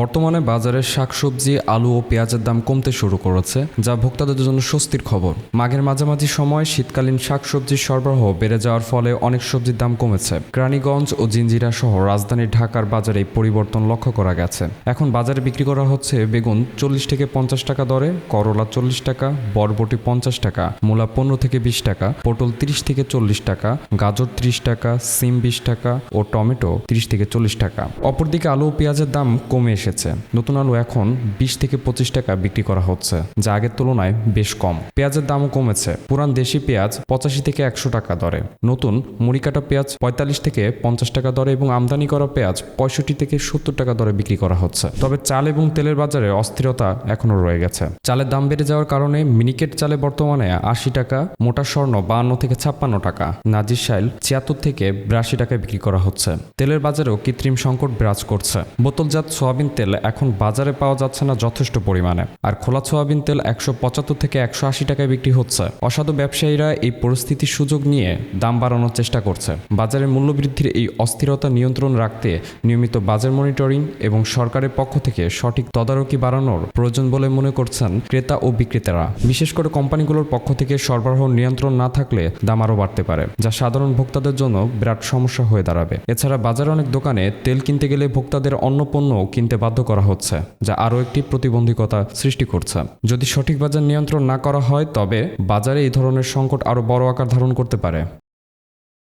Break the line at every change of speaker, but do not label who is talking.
বর্তমানে বাজারে শাকসবজি, আলু ও পেঁয়াজের দাম কমতে শুরু করেছে, যা ভোক্তাদের জন্য স্বস্তির খবর। মাঘের মাঝামাঝি সময় শীতকালীন শাকসবজির সরবরাহ বেড়ে যাওয়ার ফলে অনেক সবজির দাম কমেছে। কেরানীগঞ্জ ও জিঞ্জিরা সহ রাজধানী ঢাকার বাজারে পরিবর্তন লক্ষ্য করা গেছে। এখন বাজারে বিক্রি করা হচ্ছে বেগুন চল্লিশ থেকে পঞ্চাশ টাকা দরে, করলা চল্লিশ টাকা, বরবটি পঞ্চাশ টাকা, মূলা পনেরো থেকে বিশ টাকা, পটল তিরিশ থেকে চল্লিশ টাকা, গাজর ত্রিশ টাকা, সিম বিশ টাকা ও টমেটো তিরিশ থেকে চল্লিশ টাকা। অপরদিকে আলু ও পেঁয়াজের দাম কমে এসেছে। নতুন আলু এখন বিশ থেকে পঁচিশ টাকা বিক্রি করা হচ্ছে, যা আগের তুলনায় বেশ কম। পেঁয়াজের দামও কমেছে। পুরান দেশি পেঁয়াজ পঁচাশি থেকে একশো টাকা দরে। নতুন মুড়িকাটা পেঁয়াজ পঁয়তাল্লিশ থেকে পঞ্চাশ টাকা দরে এবং আমদানি করা পেঁয়াজ পঁয়ষট্টি থেকে সত্তর টাকা দরে বিক্রি করা হচ্ছে। তবে চাল এবং তেলের বাজারে অস্থিরতা এখনও রয়ে গেছে। চালের দাম বেড়ে যাওয়ার কারণে মিনিকেট চালে বর্তমানে আশি টাকা, মোটা স্বর্ণ বাহান্ন থেকে ছাপ্পান্ন টাকা, নাজির শাইল ছিয়াত্তর থেকে বিরাশি টাকায় বিক্রি করা হচ্ছে। তেলের বাজারেও কৃত্রিম সংকট বিরাজ করছে। বোতলজাত সোয়াবিন তেল এখন বাজারে পাওয়া যাচ্ছে না যথেষ্ট পরিমাণে। আর খোলা সোয়াবিন তেল একশো পঁচাত্তর থেকে একশো আশি টাকায় বিক্রি হচ্ছে। অসাধু ব্যবসায়ীরা এই পরিস্থিতির সুযোগ নিয়ে দাম বাড়ানোর চেষ্টা করছে। বাজারে মূল্যবৃদ্ধির এই অস্থিরতা নিয়ন্ত্রণ রাখতে নিয়মিত বাজার মনিটরিং এবং সরকারের পক্ষ থেকে সঠিক তদারকি বাড়ানোর প্রয়োজন বলে মনে করছেন ক্রেতা ও বিক্রেতারা। বিশেষ করে কোম্পানিগুলোর পক্ষ থেকে সরবরাহ নিয়ন্ত্রণ না থাকলে দাম আরও বাড়তে পারে, যা সাধারণ ভোক্তাদের জন্য বিরাট সমস্যা হয়ে দাঁড়াবে। এছাড়া বাজারে অনেক দোকানে তেল কিনতে গেলে ভোক্তাদের অন্য পণ্য কিনতে বাধ্য করা হচ্ছে, যা আরও একটি প্রতিবন্ধকতা সৃষ্টি করছে। যদি সঠিক বাজার নিয়ন্ত্রণ না করা হয়, তবে বাজারে এই ধরনের সংকট আরও বড় আকার ধারণ করতে পারে।